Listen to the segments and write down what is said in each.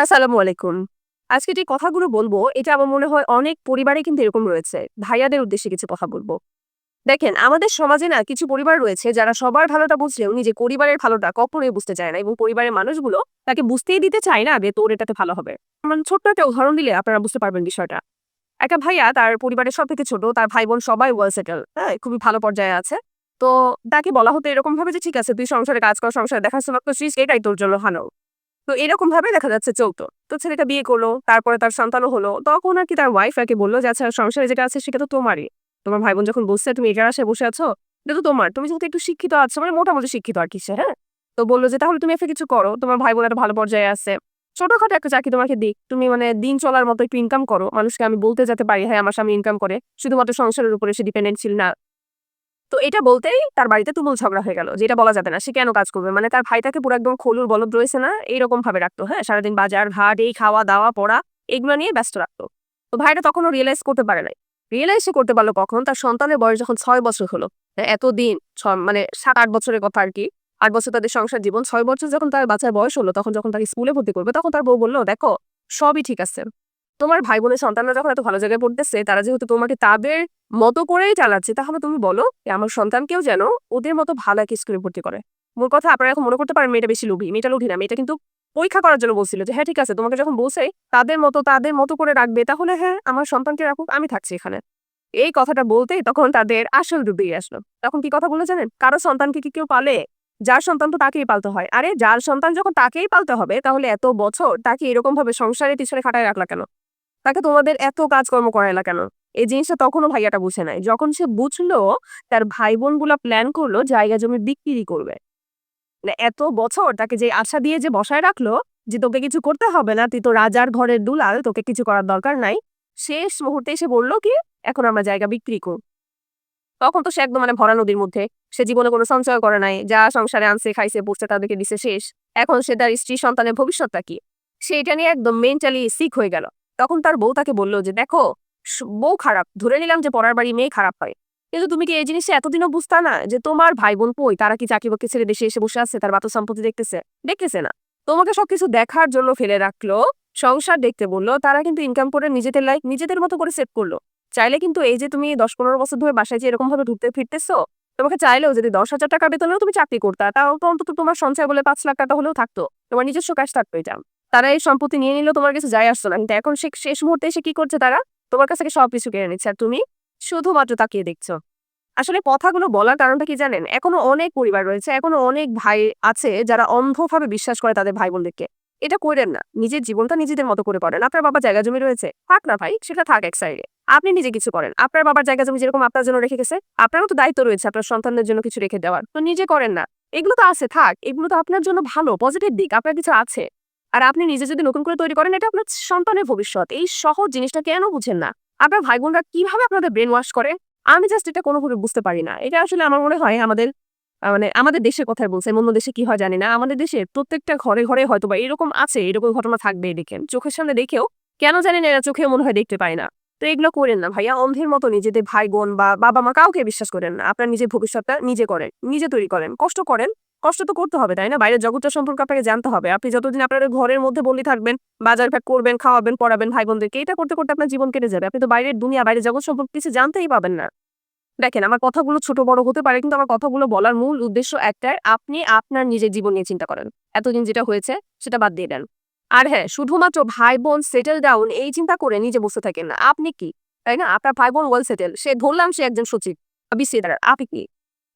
আসসালামু আলাইকুম। আজকে যে কথাগুলো বলব, এটা আমার মনে হয় অনেক পরিবারে কিন্তু এরকম রয়েছে। ভাইয়াদের উদ্দেশ্যে কিছু কথা বলব। দেখেন, আমাদের সমাজে না কিছু পরিবার রয়েছে যারা সবার ভালোটা বুঝলেও নিজের পরিবারের ভালোটা কখনোই বুঝতে চায় না এবং পরিবারের মানুষগুলো তাকে বুঝতেই দিতে চায় না যে তোর এটাতে ভালো হবে। ছোট্ট একটা উদাহরণ দিলে আপনারা বুঝতে পারবেন বিষয়টা। একটা ভাইয়া তার পরিবারের সব থেকে ছোট, তার ভাই-বোন সবাই ওয়েল সেটেল, হ্যাঁ? খুবই ভালো পর্যায়ে আছে। তো তাকে বলা হতো এরকম ভাবে যে, "ঠিক আছে, তুই সংসারে কাজ কর, সংসারে দেখাশোনা করছিস, এটাই তোর জন্য ভালো।" তো এরকম ভাবে দেখা যাচ্ছে চলতো। তো ছেলেটা বিয়ে করল, তারপরে তার সন্তানও হলো। তখন আরকি তার ওয়াইফ আরকি বলল যে, "আচ্ছা সংসারে যেটা আছে সেটা তো তোমারই। তোমার ভাই-বোন যখন বলছে তুমি এটার আশায় বসে আছো, এটা তো তোমার। তুমি যেহেতু একটু শিক্ষিত আছো, মানে মোটামুটি শিক্ষিত আরকি সে, হ্যাঁ?" তো বলল যে, "তাহলে তুমি একটা কিছু করো। তোমার ভাই-বোন একটা ভালো পর্যায়ে আছে। ছোটখাটো একটা চাকরি তোমাকে দিক। তুমি মানে দিন চলার মতো একটু ইনকাম করো। মানুষকে আমি বলতে যাতে পারি, হ্যাঁ, আমার স্বামী ইনকাম করে। শুধুমাত্র সংসারের উপরে সে ডিপেন্ডেন্ট ছিল না।" তো এটা বলতেই তার বাড়িতে তুমুল ঝগড়া হয়ে গেল যে এটা বলা যাবে না। সে কেন কাজ করবে? মানে তার ভাইটাকে পুরো একদম খলুর বলদ রয়েছে না? এইরকম ভাবে রাখতো, হ্যাঁ? সারাদিন বাজার ঘাট, এই খাওয়া, দাওয়া, পড়া এগুলো নিয়ে ব্যস্ত রাখতো। তো ভাইটা তখনও রিয়েলাইজ করতে পারে নাই। রিয়ালাইজ করতে পারল কখন? তার সন্তানের বয়স যখন ছয় বছর হলো। হ্যাঁ, এতদিন ছ মানে ৭-৮ বছরের কথা আর কি আট বছর তাদের সংসার জীবন। ছয় বছর যখন তার বাচ্চার বয়স হলো, তখন যখন তাকে স্কুলে ভর্তি করবে, তখন তার বউ বলল "দেখো, সবই ঠিক আছে। তোমার ভাই-বোনের সন্তানরা যখন এত ভালো জায়গায় পড়তেছে, তারা যেহেতু তোমাকে তাদের মতো করেই চালাচ্ছে, তাহলে তুমি বলো আমার সন্তানকেও যেন ওদের মতো ভালো একটা স্কুলে ভর্তি করে।" মূল কথা আপনারা এখন মনে করতে পারেন মেয়েটা বেশি লোভী। মেয়েটা লোভী না। মেয়েটা কিন্তু পরীক্ষা করার জন্য বলছিল যে, "হ্যাঁ, ঠিক আছে। তোমাকে যখন বলছে তাদের মতো তাদের মতো করে রাখবে, তাহলে হ্যাঁ, আমার সন্তানকে রাখুক, আমি থাকছি এখানে।" এই কথাটা বলতেই তখন তাদের আসল রূপ বেরিয়ে আসলো। তখন কি কথা বলে জানেন? কারও সন্তানকে কি কেউ পালে? যার সন্তান তো তাকেই পালতে হয়। আরে যার সন্তান যখন তাকেই পালতে হবে, তাহলে এত বছর তাকে এরকম ভাবে সংসারের পিছনে খাটায় রাখলা কেন? তাকে তোমাদের এত কাজকর্ম করাইলা কেন? এই জিনিসটা তখনও ভাইয়াটা বুঝে নাই। যখন সে বুঝলো, তার ভাই-বোনগুলা প্ল্যান করল জায়গা জমি বিক্রি করবে। মানে এত বছর তাকে যে আশা দিয়ে যে বসায় রাখল যে তোকে কিছু করতে হবে না, তুই তো রাজার ঘরের দুলাল, তোকে কিছু করার দরকার নাই। শেষ মুহূর্তে এসে বলল কি, "এখন আমরা জায়গা বিক্রি করব।" তখন তো সে একদম মানে ভরা নদীর মধ্যে। সে জীবনে কোনো সঞ্চয় করে নাই। যা সংসারে আনছে, খাইছে, পড়ছে তাদেরকে দিছে শেষ। এখন সে তার স্ত্রী সন্তানের ভবিষ্যৎটা কি? সে এটা নিয়ে একদম মেন্টালি সিক হয়ে গেল। তখন তার বউ তাকে বলল যে, "দেখো, বউ খারাপ। ধরে নিলাম যে পড়ার বাড়ি মেয়ে খারাপ হয়। কিন্তু তুমি কি এই জিনিসটা এতদিনও বুঝতা না যে তোমার ভাই-বোন কই? তারা কি চাকরি-বাকরি ছেড়ে দেশে এসে বসে আছে? তার বাতো সম্পত্তি দেখতেছে? দেখতেছে না। তোমাকে সবকিছু দেখার জন্য ফেলে রাখল, সংসার দেখতে বলল তারা কিন্তু ইনকাম করে নিজেদের লাইফ নিজেদের মতো করে সেট করল। চাইলে কিন্তু এই যে তুমি দশ পনেরো বছর ধরে বাসায় যে এরকম ভাবে ঘুরতে ফিরতেছো, তোমাকে চাইলেও যদি ১০,০০০ টাকা বেতনেও তুমি চাকরি করতা, তাও তো অন্তত তোমার সঞ্চয় বলে পাঁচ লাখ টাকা হলেও থাকতো। তোমার নিজস্ব ক্যাশ থাকতো এটা। তারা এই সম্পত্তি নিয়ে নিলেও তোমার কিছু যায় আসতো না। কিন্তু এখন সে শেষ মুহূর্তে এসে কি করছে তারা? তোমার কাছ থেকে সবকিছু কেড়ে নিচ্ছে। আর তুমি শুধুমাত্র তাকিয়ে দেখছ। আসলে কথাগুলো বলার কারণটা কি জানেন? এখনও অনেক পরিবার রয়েছে, এখনও অনেক ভাই আছে যারা অন্ধভাবে বিশ্বাস করে তাদের ভাই-বোনদেরকে। এটা কইরেন না। নিজের জীবনটা নিজেদের মতো করে করেন। আপনার বাবার জায়গা জমি রয়েছে? থাক না ভাই, সেটা থাক এক সাইডে। আপনি নিজে কিছু করেন। আপনার বাবার জায়গা জমি যেরকম আপনার জন্য রেখে গেছে, আপনারও তো দায়িত্ব রয়েছে আপনার সন্তানদের জন্য কিছু রেখে দেওয়ার। তো নিজে করেন না। এগুলো তো আছে, থাক। এগুলো তো আপনার জন্য ভালো, পজিটিভ দিক। আপনার কিছু আছে। আর আপনি নিজে যদি নতুন করে তৈরি করেন, এটা আপনার সন্তানের ভবিষ্যৎ। এই সহজ জিনিসটা কেন বুঝেন না? আপনার ভাই-বোনরা কীভাবে আপনাদের ব্রেন ওয়াশ করে? আমি জাস্ট এটা কোনোভাবে বুঝতে পারি না। এটা আসলে আমার মনে হয় আমাদের মানে আমাদের দেশের কথাই বলছি। অন্য দেশে কি হয় জানি না। আমাদের দেশে প্রত্যেকটা ঘরে, ঘরে হয়তোবা এরকম আছে, এরকম ঘটনা থাকবে দেখেন। চোখের সামনে দেখেও কেন জানি না এরা চোখেও মনে হয় দেখতে পায় না। তো এগুলো করেন না ভাইয়া। অন্ধের মতো নিজেদের ভাই-বোন বা বাবা-মা কাউকে বিশ্বাস করেন না। আপনার নিজের ভবিষ্যৎটা নিজে করেন, নিজে তৈরি করেন। কষ্ট করেন। কষ্ট তো করতে হবে, তাই না? বাইরের জগৎটা সম্পর্কে আপনাকে জানতে হবে। আপনি যতদিন আপনার ঘরের মধ্যে বন্দি থাকবেন, বাজার-ঘাট করবেন, খাওয়াবেন, পড়াবেন ভাই-বোনদেরকে, এটা করতে, করতে আপনার জীবন কেটে যাবে। আপনি তো বাইরের দুনিয়া, বাইরের জগৎ সম্পর্কে কিছু জানতেই পাবেন না। দেখেন আমার কথাগুলো ছোট বড় হতে পারে কিন্তু আমার কথাগুলো বলার মূল উদ্দেশ্য একটাই, আপনি আপনার নিজের জীবন নিয়ে চিন্তা করেন। এতদিন যেটা হয়েছে সেটা বাদ দিয়ে দেন। আর হ্যাঁ, শুধুমাত্র ভাই-বোন সেটেল ডাউন এই চিন্তা করে নিজে বসে থাকেন না। আপনি কি? তাই না? আপনার ভাই-বোন ওয়েল সেটেল। সে ধরলাম সে একজন সচিব বা বিসিএদার। আপনি কি?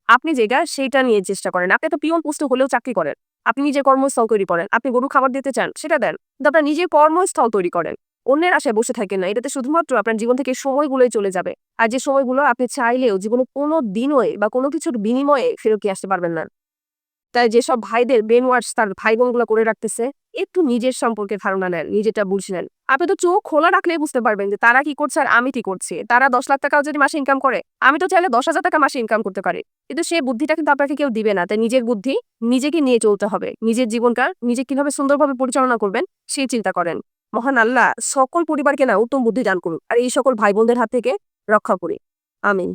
আপনি যেটা সেটা নিয়ে চেষ্টা করেন। আপনি তো পিওন পোস্টে হলেও চাকরি করেন। আপনি নিজের কর্মস্থল তৈরি করেন। আপনি গরু খাবার দিতে চান, সেটা দেন। কিন্তু আপনার নিজের কর্মস্থল তৈরি করেন। অন্যের আশায় বসে থাকেন না। এটাতে শুধুমাত্র আপনার জীবন থেকে সময়গুলোই চলে যাবে। আর যে সময়গুলো আপনি চাইলেও জীবনে কোনো দিনই বা কোনো কিছুর বিনিময়ে ফেরত কি আসতে পারবেন না। তাই যেসব ভাইদের ব্রেন ওয়াশ তার ভাই-বোনগুলো করে রাখতেছে, একটু নিজের সম্পর্কে ধারণা নেন, নিজেরটা বুঝলেন। আপনি তো চোখ খোলা রাখলেই বুঝতে পারবেন যে তারা কি করছে আর আমি কি করছি। তারা ১০ লাখ টাকাও যদি মাসে ইনকাম করে, আমি তো চাইলে ১০,০০০ টাকা মাসে ইনকাম করতে পারি। কিন্তু সেই বুদ্ধিটা কিন্তু আপনাকে কেউ দিবে না। তাই নিজের বুদ্ধি নিজেকে নিয়ে চলতে হবে। নিজের জীবনকার নিজে কীভাবে সুন্দরভাবে পরিচালনা করবেন, সেই চিন্তা করেন। মহান আল্লাহ সকল পরিবারকে না উত্তম বুদ্ধি দান করুন আর এই সকল ভাই-বোনদের হাত থেকে রক্ষা করি। আমিন।